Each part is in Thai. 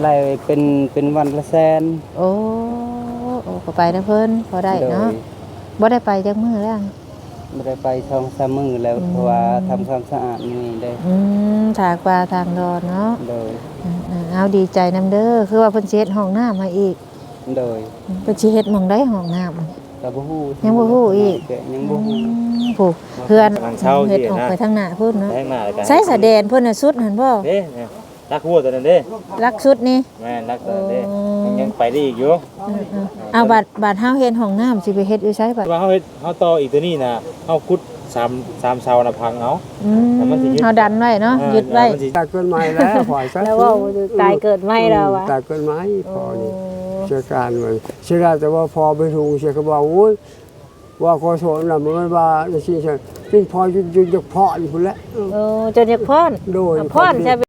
ไล่เป็นเป็นวันละแสนโอ้โอ้ก็ไปนะเพิ่นพอได้โดเนาะยบ่ได้ไปจักมื้อแล้วไม่ได้ไปช่องสามมือแล้วอืมเพราะว่าทำความสะอาดนี่ได้อืมถากปลาทางดอนเนาะโดยอืมๆเอาดีใจนํเด้อคือว่าเพิ่นสิเฮ็ดห้องน้ำมาอีก โดยเพิ่นสิเฮ็ดหม่องใดห้องน้ำกระบฮู้ยังบ่ฮู้อีกแยังบ่ฮู้ผู้เพื่อนทางเช่าเฮ็ดที่ออกนะไปทางหน้าพุ่นเนาะแพงมากเลยกันใช้สะแดนเพิ่นน่ะสุดหั่นบ่เด้เนี่ย รักหัวตัวนั้นเด้รักสุดนี่แม่นรักตัวนั้นเด้อ๋อยังยังไปได้อีกอยู่อืมๆเอาบัดบัดเฮาเฮ็ดห้องน้ำสิไปเฮ็ดอยู่ไสบัดว่าเฮาเฮ็ดเฮาต่ออีกตัวนี้น่ะเฮาขุดสามสามเสาน่ะพังเอา อืมแล้วมันสิยึด เฮาดันไว้เนาะยึดไว้มันสิตายเกินไม้แล้วปล่อยซะแล้วว่าตายเกิดไม่แล้ววะตายเกินไม้พอนี่เชื่อการมันเชื่อการแต่ว่าพอไปถูกเชื่อเขาบอกโอ้ยว่าขอโทษนะมันว่าจะชี้ใช่เป็นพอจุดจุดเพาะอยู่พุ่นแหล้วโอ้จนอยากพอนโดยพอนใช่ไหม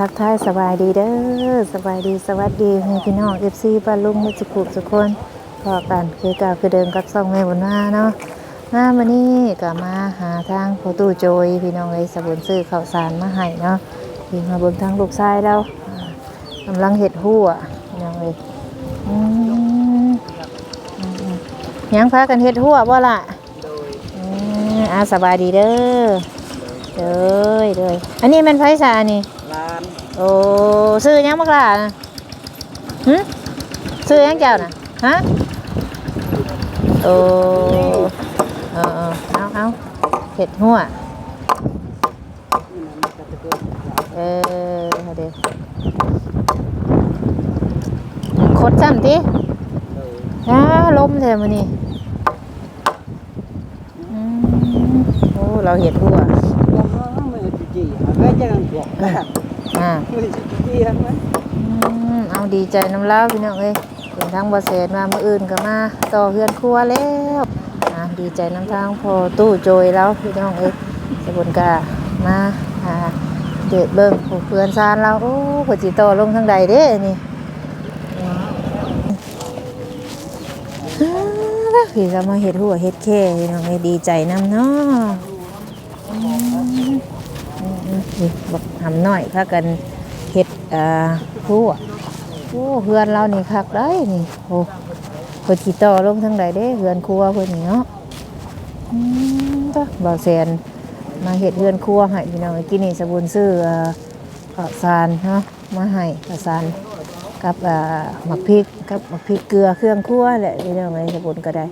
ทักทายสบายดีเด้อสบายดีสวัสดีให้พี่น้องเอฟซีป้าลุงมุสุขุสุกคนพอกันคือเก่าคือเดิมกับซ่องแม่บนว่าเนาะมามานี่ก็มาหาทางประตูโจย พี่น้องเลยสบุนซื้อข้าวสารมาให้เนาะพี่มาเบนทางลูกชายแล้วอ่ากำลังเห็ดหัวพี่น้องเลยอืมอืมอืมยังพากันเห็ดหัวบ่ล่ะอืมอาสบายดีเด้อ เด้อเด้ออันนี้มันไฟสานี่ล้านโอ้ซื้อยังมากล่ะนะหึซื้อยังเจ้าน่ะฮะโอ้เออเออเอาเอาเห็ดหัวเออเอาเดี๋ยวขดซ้ำทีโดยอ้าล้มแท้มันนี่อืมโอ้เราเห็ดหัว บอกว่าไม่เอาจีๆก็ จังบอกได้อ่าไม่จีๆทั้งนั้นอืมเอาดีใจน้ำเล้าพี่น้องเอ้ยเป็นทางบอเสนมาเมื่ออื่นก็มาต่อเพื่อนครัวแล้วอ่าดีใจน้ำทางพอตู้โจยแล้วพี่น้องเอ้ยสบุนกามาอ่าเด็ดเบิ้งผู้เพื่อนซานเราโอ้ผจิต่อลงทางใดเด้นี่พี่ก็มาเห็ดหัวเห็ดแค่พี่น้องเอ้ยดีใจน้ำเนาะ นี่บอกทำหน่อยพากันเฮ็ดอ่าผู้โอ้เพื่อนเรานี่คักได้นี่โอ้เพิ่นสิต่อลงทางใดเด้เฮือนครัวเพิ่นนี่เนาะอืมตะบ่าวแซนมาเฮ็ดเฮือนครัวให้พี่น้องกินนี่สบุนซื้ออ่าข้าวสารเนาะมาให้ข้าวสารกับอ่าหมักพริกกับหมักพริกเกลือเครื่องครัวแหละพี่น้องไอ้สบุนก็ได้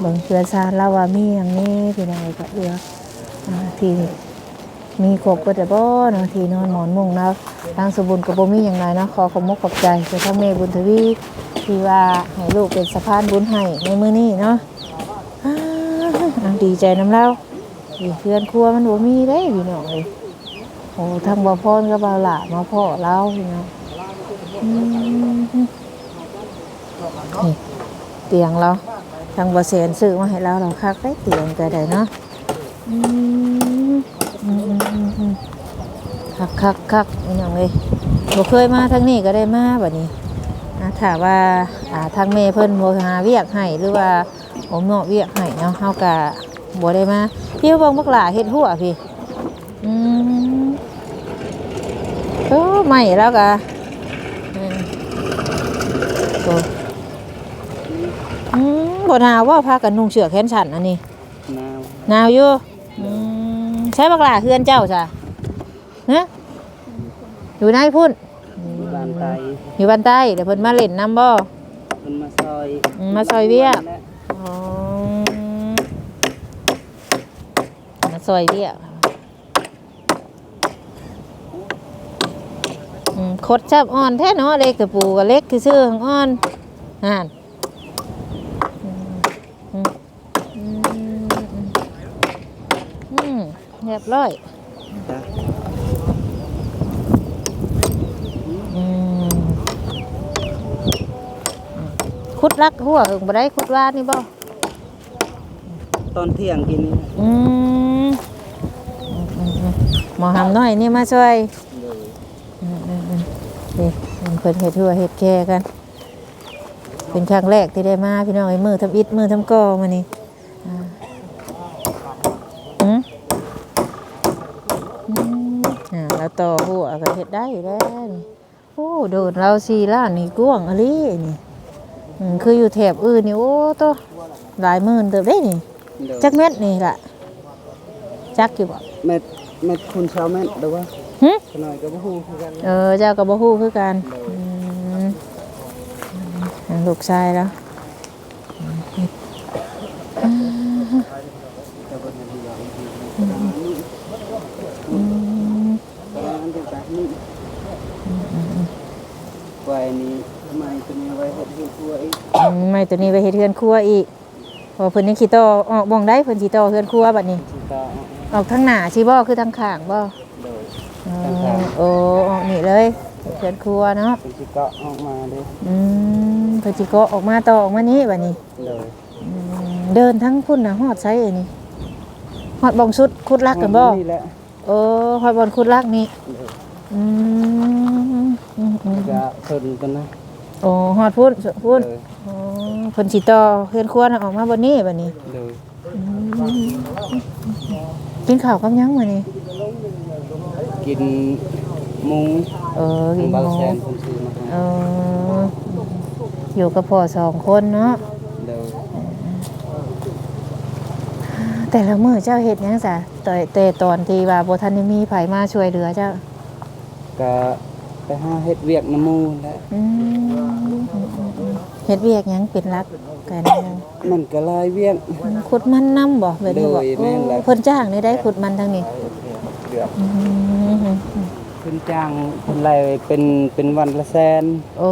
เบิ่งเพื่อนซานเราว่ามีหยังนี้พี่น้องเอ้ยก็เหลือที่ มีครบก็แต่บ่เนาะที่นอนหมอนมุงนะทางสมบุญกับบ่มีอย่างไรนะขอขอบมกขอบใจไปทางแม่บุญทวีที่ว่าให้ลูกเป็นสะพานบุญให้ในมือนี้เนาะดีใจน้ำเล่าอีเพื่อนครัวมันบ่มีได้พี่น้องเอ้ยโอ้ทางบ่พรกับบ่าวหล่ามาพ่อเราพี่น้องนี่เตียงเราทางบ่เสียนซื้อมาให้เราเราคักได้เตียงก็ได้เนาะอืม คักคักคักนี่น้องเลยบ่เคยมาทางนี้ก็ได้มาแบบนี้นะถามว่าอ่าทางเมเพิ่นบ่หาเวียกให้หรือว่าบ่เหมาะเวียกให้เนาะเฮาก็บ่ได้มาพี่เบิ่งบักหลาเฮ็ดหัวพี่อืมโอ้ไม่แล้วก็อืมโอ้อืมบ่หนาวว่าพากันนุ่งเสื้อแขนสั้นอันนี้นาวหนาวอยู่อืมใช้บักหลาเฮือนเจ้าจ้ะ ฮะอยู่ไหนพุ่น อยู่บ้านไตอยู่บ้านใต้เดี๋ยวเพิ่นมาเล่นน้ำบ่มันมาซอยอืมมาซอยเวียก อ๋อมาซอยเวียกอืมขดจับอ่อนแท้เนาะเล็กกับปูกับเล็กคือชื่อของอ่อนห่านอืมอืมอืมอืมอืมเรียบร้อยจ้ะ คุดรักหัวเอิงบ่ได้คุดว่านี่บ่ตอนเที่ยงกินนี่อืมมอหำน้อยนี่มาช่วยอืมอืมอืมนี่เพิ่นเฮ็ดทั่วเฮ็ดแก่กัน เป็นครั้งแรกที่ได้มาพี่น้องไอ้มือทำอิฐมือทำกอมานี่อ่าหืมอืมอ่าแล้วต่อหัวก็เฮ็ดได้อยู่แล้วนี่โอ้โดดเราสี่ล้านนี่กว้างอะลีนี่ อืมคืออยู่แถบอื่นนี่โอ้โตหลายหมื่นเติบได้นี่โดยจักเม็ดนี่ล่ะจักอยู่บ่เม็ดเม็ดคุณชาวเม็ดเด้อว่าหึขน่อยก็บ่ฮู้คือกันเออเจ้ากับบ่ฮู้คือกันอืมอืมลูกชายแล้วอืมประมาณจังแบบนี้ ไว้นี่ทำไมตัวนี้ไว้เฮ็ดให้ตัวอีกอืมไม่ตัวนี้ไปเฮ็ดเฮือนครัวอีกเพอเพิ่นยังขี้ต่อออกบ่งได้เพิ่นสิต่อเฮือนครัวบัดนี้สิก็ออกทางหน้าสิบ่คือทางข้างบ่โดย อ๋อทางข้าง โอ้ออกนี่เลยเฮือนครัวเนาะเป็นสิก็ออกมาเด้ออืมเพิ่นสิก็ออกมาต่อออกมานี้บัดนี้โดยอืมเดินทั้งพุ่นน่ะฮอดไสอันนี้ฮอดบ่งสุดคุดลักกันบ่นี่แหละโอ้ฮอดบ่อนคุดลักนี่โดยอืมอืมอืมก็เพิ่นกันนะ โอ้ฮอดพุ่นสุดพุ่นโดยอ๋อเพิ่นสิต่อเฮือนครัวน่ะออกมาบนนี้บัดนี้โดยกินข้าวกับหยังมื้อนี้กินหมุงเออกินบางหมูแสนเพิ่นซื้อมาให้เอออยู่กับพ่อสองคนเนาะโดยแต่ละมื้อเจ้าเฮ็ดหยังซะแต่แต่ตอนที่ว่าบ่ทันได้มีไผมาช่วยเหลือเจ้าก็ไปหาเฮ็ดเวียกน้ำหมูแหล้วอืม เฮ็ดเวียกหยังเป็นหลักกันมันก็หลายเวียกขุดมันนํบ่แบบนี้บ่โดยแม่นแล้วโอ้เพิ่นจ้างได้ได้ขุดมันทางนี้เดือดอืมเพิ่นจ้างเพิ่นไล่เป็นเป็นวันละแสนโอ้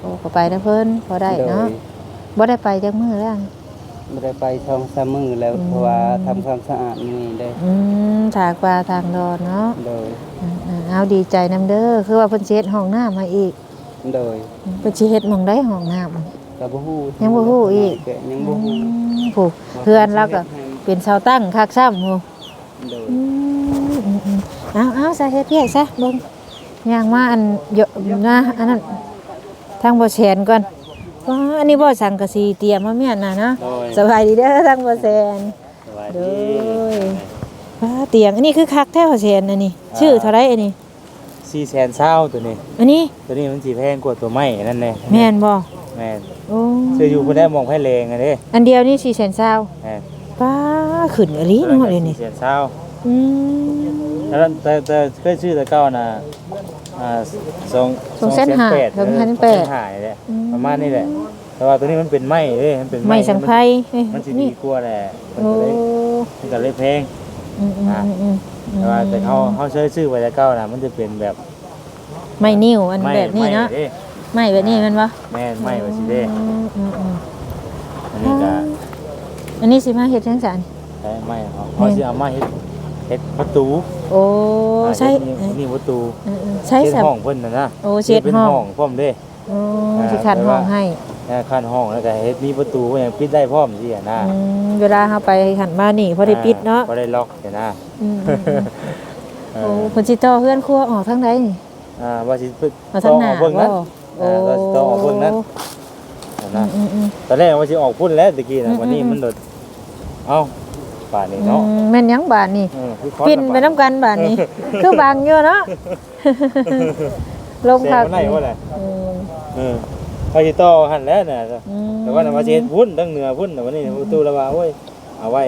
โอ้ก็ไปนะเพิ่นพอได้เนาะโยบ่ได้ไปจักมื้อแล้วไม่ได้ไปช่องสามมือแล้วอืมเพราะว่าทำความสะอาดนี่ได้อืมถากปลาทางดอนเนาะโดยอืมๆเอาดีใจนํเด้อคือว่าเพิ่นสิเฮ็ดห้องน้ำมาอีก โดยเพิ่นสิเฮ็ดหม่องใดห้องน้ำก็บ่ฮู้ยังบ่ฮู้อีกแยังบ่ฮู้ผูกเพื่อนแล้วก็เป็นชาวตั้งคักซ้ำโหโดยอืมๆๆเอาเอาซะเฮ็ดเพียกซะเบิ่งย่างมาอันเยอะนะอันนั้นทางบ่แชนก่อนว้าอันนี้บ่สังกะสีเตรียมมาแม่นน่ะนะโดยสบายดีเด้อทางบ่แชนสวัสโดดียว้าเตียงอันนี้คือคักแท้บ่แชนอันนี้ ชื่อเท่าไรอันนี้ สี่แสนเศร้าตัวนี้ อันนี้ตัวนี้มันสีแพงกว่าตัวไม้นั่นแน่แม่นบ่แม่นโอ้ซื้ออยู่คนได้มองไพ่แรงอะเด้อันเดียวนี่4แสนซาวแม่นป้าขึ้นอหลีเนาะเดี๋ยวนี้สี่แสนเศร้าอืมแล้วแต่แต่เคยชื่อแต่เก้าน่ะอ่าสองสองแสนห้าแปดสองแสนแปดหายแหละประมาณนี้แหละ แต่ว่าตัวนี้มันเป็นไม้เด้มันเป็นไม่สังไพเอ้ยมันสินี่ดีกว่าแหละมันโอ้ก็เลยมันก็เลยแพงอืมอืมอืมอืม แต่ว่าแต่เขาเขาเชื่อชื่อไว้แต่เก้าน่ะมันจะเป็นแบบไม่นิ่วอันไม้แบบนี้เนาะไม้ด้ไม่แบบนี้แมันวะแม่นไม้ว่าสิเด้อืมอืมอืมอันนี้ก็อันนี้สิมาเฮ็ดจังซั่นใช้ไม้เขาเขาสิเอามาเฮ็ดเฮ็ดประตูโอ้ใช่อ่าเฮ็ดนี่นี่ประตูเออเออใช่เฮ็ดสับห้องเพิ่นน่ะนะโอ้เช็ดเป็นห้องห้องพร้อมเด้โอ้อ่าสิขัดห้องให้ นะขั้นห้องแล้วก็เฮ็ดมีประตูก็ยังปิดได้พร้อมสิอะนะอืมเวลาเฮาไปหันมานี่พอได้ปิดเนาะบ่ได้ล็อกเห็นนะอืมอืมอืมเอโอ้อเพิ่นสิต่อเฮือนครัวออกทางใดนี่อ่าว่าสิเพิ่นเอาทางหน้าเบิ่งนั้นบ่โอ้อ่าว่าสิต่อออกเบิ่งนั้นอืนะมอืมอืม ตอนแรกว่าสิออกพุ่นแล้วตะกี้อืนะมวันนี้อืม มันโดดเอ้าป่านนี้เนาะอืมแม่นหยังบาดนี่ เออคือคอร์สปิ่นไปน้ำกันบาดนี้ คือบางอยู่เนาะลงแซพังกมันได้ว่าแหละอืมเออ เขาสิต่อหั่นแล้วน่ะอืม แต่ว่าน่ะว่าสิเฮ็ดพุ่นตั้งเหนือพุ่นแต่วันนี้ประตูแล้วว่าโอ้ยเอาไว้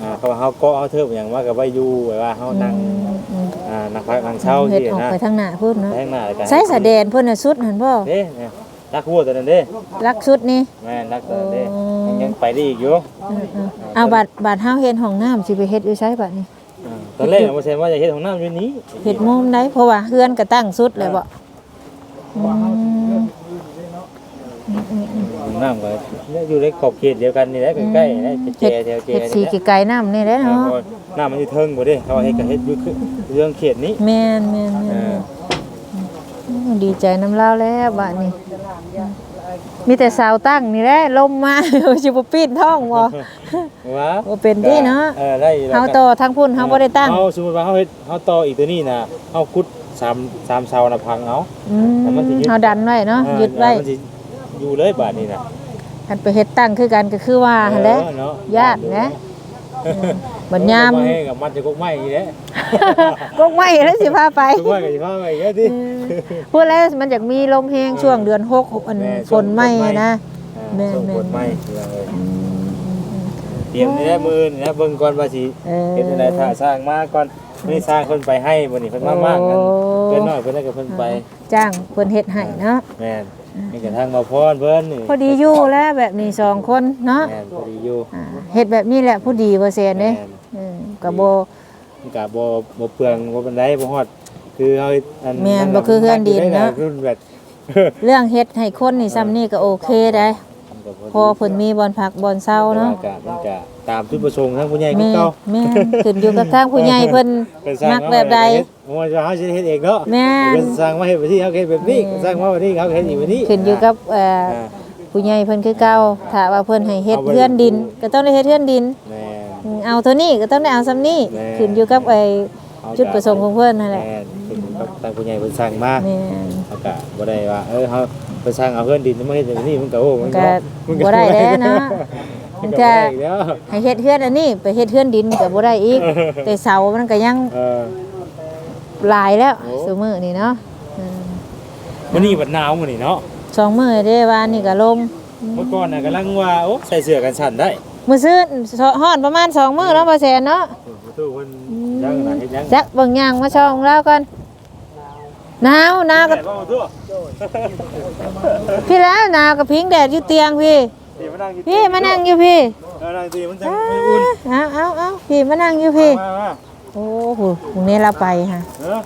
อ่าเขาว่าเฮาเกาะเฮาเทิบอย่างว่าก็ไว้อยู่แบบว่าเฮานั่งอืมอ่านั่งพักนั่งเช้าเฮ็ดสิออกนะไปทางหน้าพุ่นเนาะไปข้างหน้าแล้วกันใช้สะแดนเพิ่นน่ะสุดหั่นบ่เด้เนี่ยรักหัวตัวนั้นเด้ลักสุดนี่ แม่นรักตัวนั้นเด้อ๋อ ยังยังไปได้อีกอยู่อืมๆเอาบาดบาดเฮาเฮ็ดห้องน้ำสิไปเฮ็ดอยู่ไสบัดนี้อ่าตอนแรกว่าใช่ว่าจะเฮ็ดของน้ำอยู่นี้เฮ็ดมุมใดเพราะว่าเฮือนก็ตั้งสุดเลยบ่อืมของ น้ำก็อยู่ในขอบเขตเดียวกันนี่แหละใกล้ๆนะเจเฮ็ดแถวเจเฮ็ดสีนี่แหละไกลๆน้ำนี่แหละอ่าเนาะเพราะน้ำมันอยู่เทิงบ่เด้เขาเฮ็ดก็เฮ็ดอยู่คือเรื่องเขตนี้แม่นแม่นแม่เอนออืมดีใจน้ำลาวแล้วบัดนี้ มีแต่สาวตั้งนี่แหละลมมาสิบ่ปีนท้องบ่ ว้าบ่เป็นติเนาะเออได้แล้วเฮาก็ต่อทั้งพุ่นเฮาบ่ได้ตั้ง เฮาสมมุติว่าเฮาเฮ็ดเฮาต่ออีกตัวนี้น่ะเฮาขุดสามสามเสาน่ะพังเอาอืมแล้วมันสิยึดเฮาดันไว้เนาะอ่ายึดไว้มันสิ อยู่เลยบาดนี้น่ะคันไปเฮ็ดตั้งคือกันก็คือว่าหั่นแหละเออเนาะญาตินะบัดยาม เอให้กับมันจะกกไม้อีกแหละกกไม้แล้วสิพาไปกกไม้ก็สิพาไปอีกแล้วติพูดแล้วมันอยากมีลมแห้งช่วงเดือนหกอันแม่ฝนไหม้ช่วงฝนไหม้นะอ่าแม่นส่งแม่นผลไหม้เลยเตรียมนี่แหละมื้อนี่นะเบิ่งก่อนว่าสิเออ เฮ็ดจังไดถ้าสร้างมาก่อนนี่สร้างเพิ่นไปให้บ่นี่เพิ่นมามากกันโอ้ เพิ่นน้อยเพิ่นได้กับเพิ่นไปจ้างเพิ่นเฮ็ดให้เนาะแม่น นี่กระทั่งมาพรเพิ่นนี่พอดีอยู่แล้วแบบนี้สองคนเนาะแม่นพอดีอยู่อ่าเฮ็ดแบบนี้แหละผู้ดีบ่แซ่นเด้แม่นเออก็บ่ มันก็บ่บ่เปลืองบ่ปานใดบ่ฮอด คือเฮาอันแม่นบ่คือเฮือนดินเนาะรุ่นแบบ เรื่องเฮ็ดให้คนนี่ซ้ำนี่ก็โอเคได้พอเพิ่นมีบ่อนพักบ่อนเซาเนาะมันก็มันก็ตามจุดประสงค์ทั้งผู้ใหญ่คือแม่เก่า แม่นขึ้นอยู่กับทางผู้ใหญ่เพิ่น เพิ่นสร้างมักแบบใด โอ้ยเฮาสิเฮ็ดเองเนาะแม่น เพิ่นสร้างมาเฮ็ดแบบนี้เฮาเฮ็ดแบบนี้สร้างมาแบบนี้เฮาเฮ็ดอีกแบบนี้ขึ้นอยู่กับเอ่ออ่าผู้ใหญ่เพิ่นคือเก่าถ้าว่าเพิ่นให้เฮ็ดเอาไว้เฮือนดิน ก็ต้องได้เฮ็ดเฮือนดินแม่น อืมเอาเท่านี้ก็ต้องได้เอาซ้ำนี้แม่ขึ้นอยู่กับไอ้เฮาจุดประสงค์ของเพิ่นนั่นแหละแม่นขึ้นอยู่กับทางผู้ใหญ่เพิ่นสร้างมาแม่น เขาก็บ่ได้ว่าเออเฮาไปสร้างเอาเพื่อนดินมาเฮ็ดแบบนี้มันก็โอ้มันก็มันบ่ได้แล้วเนาะมันมันก็ก็บ่ได้อีกแล้วให้เฮ็ดเฮือนอันนี้ไปเฮ็ดเฮือนดินก็บ่ได้อีก แต่เสามันก็ยังเออ หลายแล้วโอ้ซุมื้อนี้เนาะอืมมื้อนี้บัดหนาวมื้อนี้เนาะสองมื้อเด้วานนี่ก็ลมเมื่อก่อนน่ะกำลังว่าโอ้ใส่เสื้อกันสั่นได้มื้อซื่นฮ้อนประมาณสองมื้อแล้วบ่แซนเนาะประตูเพิ่นยังน่ะเฮ็ดยังจักเบิ่งย่างมาช่องแล้วก่อนหนาวหนาวกับแต่ว่าประตูพี่แล้วหนาวกับพิงแดดอยู่เตียงพี่ที่มานั่งอยู่พี่มานั่งอยู่พี่เออนั่งตีมันจะไม่อุ่นเอาเอาเอาพี่มานั่งอยู่พี่มามา โอ้โหพรุ่งนี้เราไปฮะเออ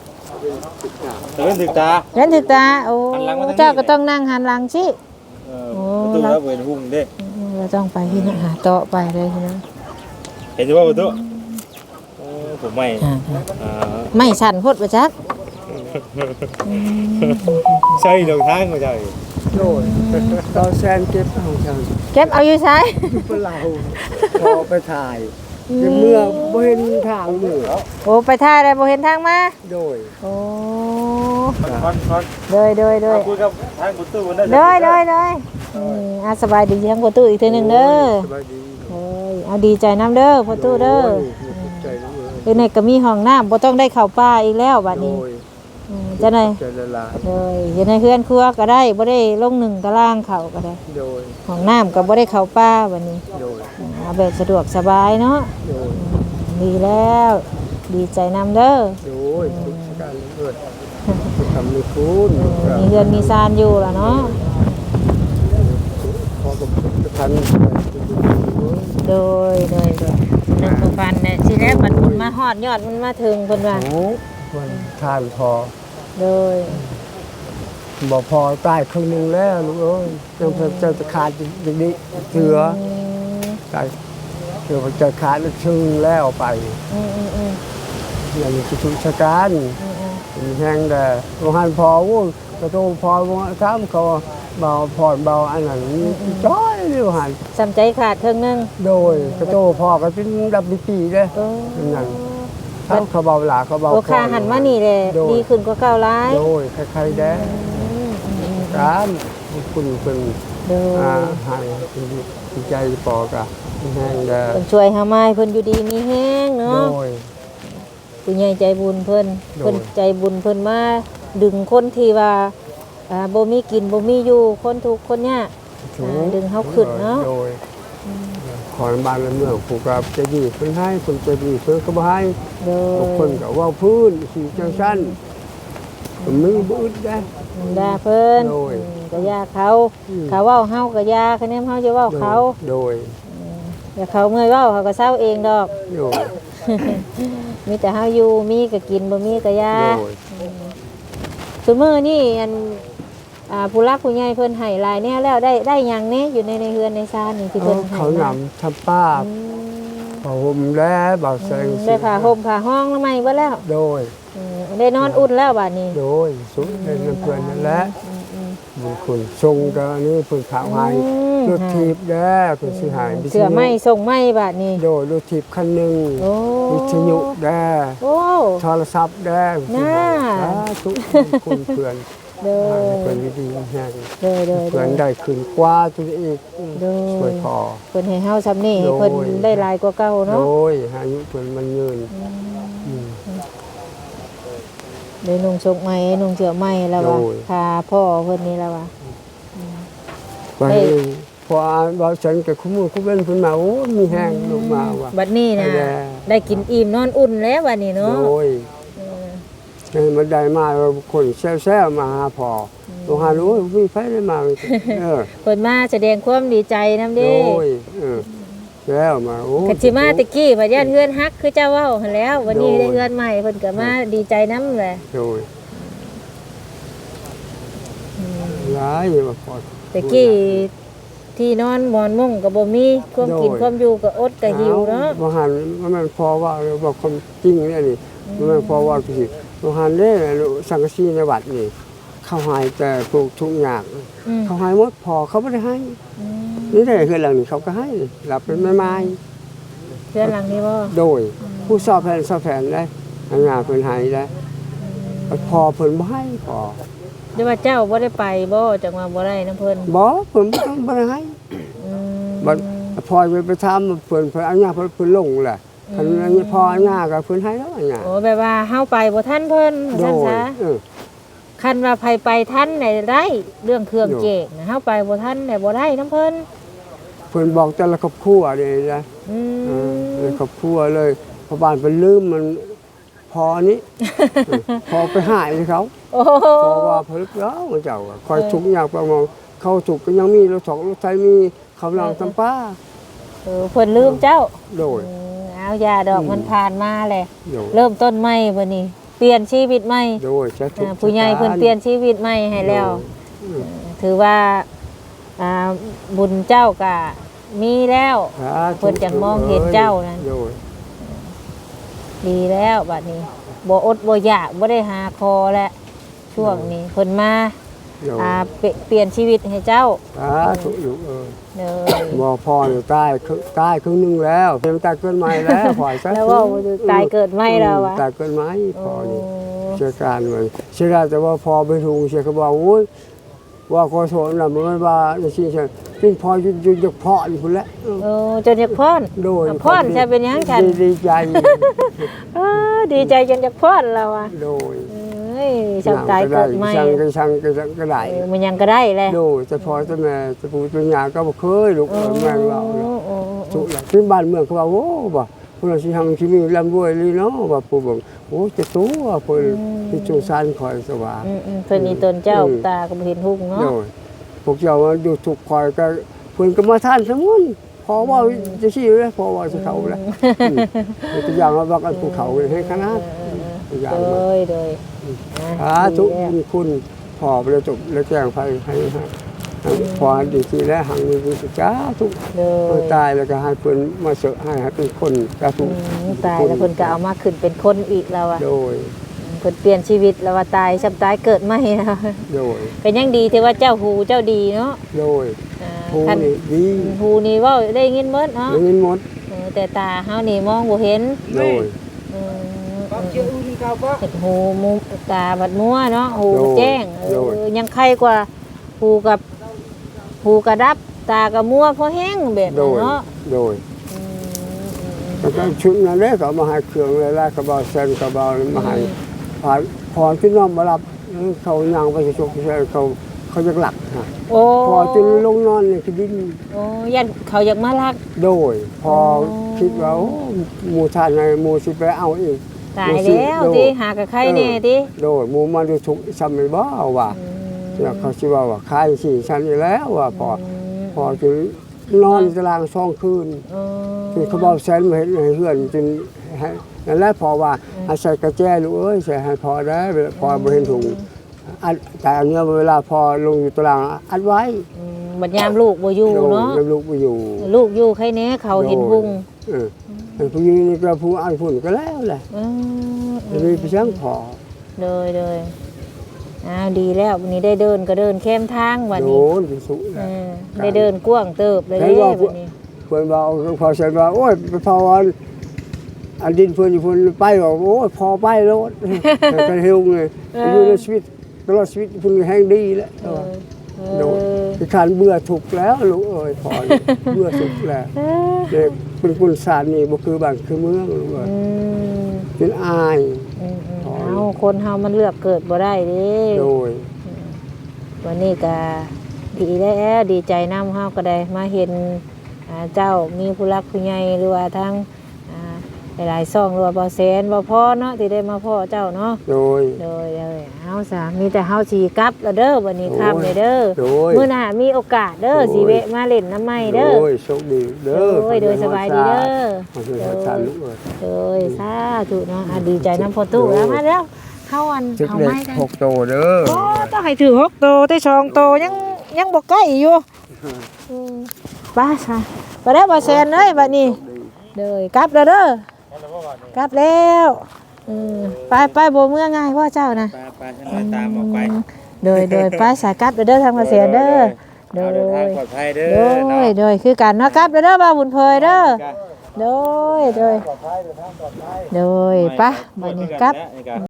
แต่เพิ่นถึกตาเล่นถึกตา โอ้หันหลังมาทางนี้เจ้าก็ต้องนั่งหันหลังสิเออโอ้ประตูแล้วเพิ่นหุ้มเด้เราต้องไปที่นั่นหาโต๊ะไปเลยทีนะเห็นอยู่ว่าประตูเออผมไม่อ่าอ่าไม่สั่นพดประจักใช่ลงทางบ่ใช่โดยตอนแซนเก็บของฉันเก็บเอาอยู่ใช้เป็นเราพอไปถ่าย ในเมื่อบ่เห็นทางเหนือโอ้ไปท่าได้บ่เห็นทางมาโดยโอ้คอนคอนเดยเดยเดยคุยกับทางประตูมันได้เดยเดยเดยอืมอาสบายดีทั้งประตูอีกทีหนึงเด้อสบายดีเอ้ยเอาดีใจน้ำเด้อประตูเด้อโยใจน้ำเลยเดี๋ยวนี้ก็มีห้องน้ำบ่ต้องได้เข้าป่าอีกแล้วบัดโดนี้ยอืมจะไหนใจละลายเลยอยู่ในเฮือนครัวก็ได้บ่ได้ลงหนึ่งตารางเข้าก็ได้โดยห้องน้ำก็บ่ได้เข้าป่าบัดนี้โดย เอาแบบสะดวกสบายเนาะโดยดีแล้ว ดีใจนำเด้อโดยทุกการเกิดทำในคุณมีเฮือนมีซานอยู่ล่ะเนาะพอกับทันโดยโดยโดยหนึ่งประพันเนี่ยสิแล้วบัดมันมาฮอดยอดมันมาถึงเพิ่นว่าโอ้วันทานพอโดยบอกพอใต้ครึ่งหนึงแล้วลูกเอ้ยยังเพิ่มจะขาดอย่างนี้เถือ อืมใช่เถือว่าจะขาดแล้วชึงแล้วไปอืมอืมอืมอย่างนี้คือชะการอืมอืมแห้งแต่โรงหันพอวุ้นกระโตพอวงท้ามเขาเบาพอดเบาอันนั้นจ้อยเลยหันสำใจขาดเครื่องหนึงโดยกระโตพอก็เป็นดับปีปีเลยโอ้นั่นถ้าเขาเบาหลาเขาเบาโอคาหันมานี่แหละโดยดีขึ้นกว่าเก่าหลายโดยใครๆแด้อืมอืมอืมการคุณเป็น โดยอาหารเป็นใจปอกะแห้งแด้เพิ่นช่วยเฮามาให้เพิ่นอยู่ดีมีแฮงโดเนาะย ผู้ใหญ่ใจบุญเพิ่นโดย เพิ่นใจบุญเพิ่นมาดึงคนที่ว่าอ่าบ่มีกินบ่มีอยู่คนทุกข์คนยาก ถูอ่าดึงเขาขึ้นเนาะโดยขอนบ้านและเมืองผูกกับจะดีเพิ่นให้คนจะดีเพิ่นก็บ่ให้ โดบางยคนก็เว่าพื้นสีจังสั้นมันมือบ่อึดได้ ด่าเพิ่นโดย อืมก็ยาเขาอืม เขาเว้าเฮาก็ยาคะแนนเฮาจะเว้าเขาโดยอย่าเขาเมื่อยเว้าเขาก็เศร้าเองดอก โดยมีแต่เฮาอยู่มีก็กินบ่มีก็ยา โดยซุมื้อนี่อันอ่าผู้รักผู้ใหญ่เพิ่นให้หลายแนวแล้วได้ได้หยังแน่อยู่ในในเฮือนในซานนี่ที่เพิ่นให้เขามนำทำป้าอืมผ้าห่มแล้วบ่าวแสงได้ผ้าห่มผ้าห้องแล้วไหมเบ่แล้วโดยอืม ได้นอนอุ่นแล้วบัดนี้โดยสุดในเพื่อนนั่นแหละอืมอืมบุญคุณทรงก็อันนี้เพิ่นขาวให้อืมรถทีบเด้อเพิ่นสิให้วิทเสือยุไม้ส่งไม้บาดนี้โดยรถทีบคันหนึงโอ้วิทยุเด้อโอ้โทรศัพท์เด้อน่าสาธุคุณเพื่อนเด้อให้เพิ่นดีๆแห้งเด้อเด้อเพื่เด้ออนได้ขึ้นกว่าตัวอีกเด้อช่วยพอเพิ่นให้เฮาซำนี้ให้โดยเพิ่นได้หลายกว่าเก่าโดเนาะยอายุเพิ่นมันยืนอืม ได้นุ่งส่งไม้นุ่งเสือไม้แล้วว่าโดยพาพ่อเพิ่นนี่แล้วว่าวันเอ้นี้ยพอบอกฉันกับคุ้มือคุ้มเป็นเพิ่นมาโอ้มีแห้งลงมาว่ะ บัดนี้นะไปแล้ว ได้กินอิ่มนอนอุ่นแล้วบัดนี้เนาะโดยเออให้มันได้มาแล้วคนแซ่ๆมาหาพอโรงหารู้มีไฟได้มาเออเพิ่นมาแสดงความดีใจนำโดเด้ยเออ แล้วมาโอ้กะสิมาตะกี้พะย่านเฮือนฮักคือเจ้าเว้าหั่นแล้ว วันนี้โดยได้เฮือนใหม่เพิ่นก็มาดีใจนำแหละโดยหลายว่าพอตะกี้ที่นอนหมอนมุ้งก็บ่มีความกินโดยความอยู่ก็อดก็หิวเนาะบางหันมันพอว่าบอกความจริงเนี่ยนี่มันพอว่าสิบางหันเนี่ยสังกะสีในวัดนี่เขาหายแต่ปลูกทุกอย่างอืมเขาให้หมดพอเขาไม่ได้ให้อืม นี่ได้คือหลังนี้เขาก็ให้หลับเป็นไม้ไม้เฮือนหลังนี้บ่โดย ผู้สอบแผนสอบแผนได้อันงานเพิ่นให้ได้พอเพิ่นบ่ให้พอเดี๋ยวว่าเจ้าบ่ได้ไปบ่จังว่าบ่ได้นํเพิ่นบ่เพิ่นบ่ต้องบ่ได้ให้อืมบัดพอไปไปทำเพิ่นเพิ่นอันงานเพิ่นเพิ่นลงแหละคันอันนี้พออันงานก็เพิ่นให้แล้วอันงานโอ้แบบว่าเฮาไปบ่ทันเพิ่นโดซั่นยซะเออคันว่าไผไปทันได้ได้เรื่องเครื่องโดยเจกนะเฮาไปบ่ทันได้บ่ได้นํเพิ่น เพิ่นบอกแต่ละครอบครัวนี่นะอืเออมเลยครอบครัวเลยพอบ้านเพิ่นลืมมันพอนี้ เออพอไปหายให้เขาโอ้เพราะว่าเพิ่นเอ้าเจ้าอะคอยทุกอย่างประมองเขาถูกก็ยังมีรถสองรถไทยมีเขาลังตำป้าเออเพิ่นลืมเจ้าโดย อืมเอายาดอกมันผ่านมาแหละโดยเริ่มต้นใหม่บัดนี้ เปลี่ยนชีวิตใหม่โดยจะถูกอ่าผู้ใหญ่เพิ่นเปลี่ยนชีวิตใหม่ให้แล้วอืมถือว่า อ่าบุญเจ้าก็มีแล้วสาธุเพิ่นจังมองเห็นเจ้านั่นโดยดีแล้วบัดนี้บ่อดบ่อยากบ่ได้หาคอแล้วช่วงนี้เพิ่นมาโดยอ่าเปเปลี่ยนชีวิตให้เจ้าสาธุอยู่เออเด้อบ่พออยู่ใต้ครึ่งใต้ครึ่งหนึงแล้วเป็นตายเกินใหม่แล้วปล่อยซะแล้วว่าตายเกิดใหม่แล้วอะตายเกินใหม่พอนี่โอ้เชื่อการมันเชื่อการแต่ว่าพอไปทุงเชื่อเขาบอกโอ้ย ว่าขอโทษนะมันไม่ว่าจะชี้ใช่เป็นพอหยุดหยุดหยุดเพาะอยู่พุ่นแหล้วโอ้จนอยากพอนโดยอะพรใช่เป็นหยังฉันดีดีใจเออดีใจจนอยากพอนแล้วอะโดยเอ้ยชาวตายเกิดใหม่ช่างก็ช่างก็ช่างก็ได้เออมันยังก็ได้แหละโดยแต่พอแต่แม่จะปู่ตัวยาก็บ่เคยลูกเออแม่เราโอ้เนาะโอ้ สุละที่บ้านเมืองเขาว่าโอ้บ่ พวกเราสิทำที่นี่ลำรวยเลยเนาะว่าปู่บอกโอ้จะตัวเพิ่นที่จูซานคอยสว่างอืมอืมเพิ่นนี่ตนเจ้าตาก็บ่เห็นหุ่งเนาะพวกเจ้ามาอยู่ถูกคอยก็เพิ่นก็มาท่านสมุนพอว่าจะชี้เลยพอว่าสิเขาแล้วตัวอย่างว่าบอกกันภูเขาให้คณะตัวอย่างโดมายโดยสาธุคุณพอไปแล้วจบแล้วแจ้งไฟให้ พอดีทีแล้วหังมีบุญสาธุโดเพิ่นยตายแล้วก็ให้เพิ่นมาเสอะให้ให้เป็นคนสาธุอืมตายแล้วเพิ่นก็เอามาขึ้นเป็นคนอีกแล้วอะโดยเพิ่นเปลี่ยนชีวิตแล้วว่าตายซ้ำตายเกิดใหม่แล้วโดยก็ยังดีที่ว่าเจ้าหูเจ้าดีเนาะโดยอ่าผู้คันนี่ดีหูนี่เว้าได้ยินเบิดเนาะได้ยินหมดเออแต่ตาเฮานี่มองบ่เห็นโดยอืมเห็นหูมูตาบัดมัวเนาะหูโดยแจ้งเอโดยอยังใครกว่าหูกับ หูกระดับ ตากระมัวเพราะแห้งแบบโดนั้นยเนาะโดยอืมแล้วก็ชุดนั้นแหละก็เอามาให้เครื่องเลยแล้วก็บอกเซนก็บอกมาให้พอพอที่น้องมารับเขาย่างไปชกใช่เขาเขาจะหลักฮะโอ้พอจนลงนอนเนี่ยคือดินโอ้ยันเขาอยากมาลัก โดย พออ๋อคิดว่าโอ้หมูทานไงหมูสิไปเอาอีก ตายแล้วโดยติหากับใครแน่ติโดยหมูมันดูถูกซ้ำไม่บ้าว่าอื มเนี่ยเขาคิดว่าว่าคายสี่ชั้นอยู่แล้วว่าพอมพอจนนอนตารางช่องคืนอ๋อคือเขาบอกแสนมาเห็นให้เพื่อนจนให้นั่นแหละพอว่าให้ใส่กระแจลูกเอ้ยใส่ให้พอได้เวลาพอบ่เห็นถุงอัดแต่อันเนี้ยเวลาพอลงอยู่ตารางอัดไว้อืมบัดยามลูกบ่อยู่เนาะโดยลูกไปอยู่ ลูกอยู่ใครแน่เขาเห็นหุงเออแต่ผู้หญิงนี่ก็ผู้อันพุ่นก็แล้วแหละอืมจะมีไปช่างพอเลยเลย อ้าวดีแล้ววันนี้ได้เดินก็เดินเข้มทางวันโดนี้นไปสุเอแล้วอได้เดินกว้างเติบเลยใช่เด้ว่าวันนี้เพิ่นว่าพอเสร็จว่าโอ้ยไปพอวันอันดินเพิ่นอยู่เพิ่นไปบอกโอ้ยพอไปแล้วก็เฮงเลยอยู่ในชีวิตตลอดชีวิตเพิ่นแห่งดีแล้วเออเอโดนอที่ขันเบื่อถูกแล้วลูกเอ้ยพอเลยเบื่อถูกแล้วเออเด็กเป็นคนสารนี่บ่คือบ้านคือเมืองลูกเอ้ยอืมเป็นอาย อืมอืม เอาคนเฮามันเลือกเกิดบ่ได้เด้โดยวันนี้ก็ดีแล้วดีใจนำเฮาก็ได้มาเห็นอ่าเจ้ามีผู้รักผู้ใหญ่หรือว่าทางอ่า หลายๆซ่องหรือว่าบ่แสนบ่พอเนาะที่ได้มาพ่อเจ้าเนาะโดย โดยเลยเฮาซะมีแต่เฮาสิกลับแล้วเด้อวันนี้โอ้ยค่ำเลยเด้อโดย มื้อหน้ามีโอกาสเด้อโอ้ยสิแวะมาเล่นน้ำใหม่เด้อ โดยโชคดีเด้อโดยโดยสบายดีเด้อขอบคุณสาธุลูกเอ้ยโดยสาธุเนาะอะดีใจนำพ่อตู้แล้วมาแล้วเฮาอันจึกเอาเด็ไม้กกันหกโตเด้อโอ้ต้องให้ถือหกโตแต่สองโตยังยังบ่ใกล้อยู่อืมไป้าซะบ่ได้บ่แซนเลยบัดนี้เด้อกลับแล้วเด้อ กลับแล้วอืมไปไปบ่เมื่อง่ายว่าเจ้านะไปไปฉันไปตามออกไป โดยโดยไปสายกลับเด้อทางบ่แซนเด้อโดเอายเดินทางปลอดภัยเด้อโดเนาะยโดยคือกันเนาะกลับเด้อบ่าวบุญเพยเด้อโดยโดยโดยไปบัดนี้กลับนี่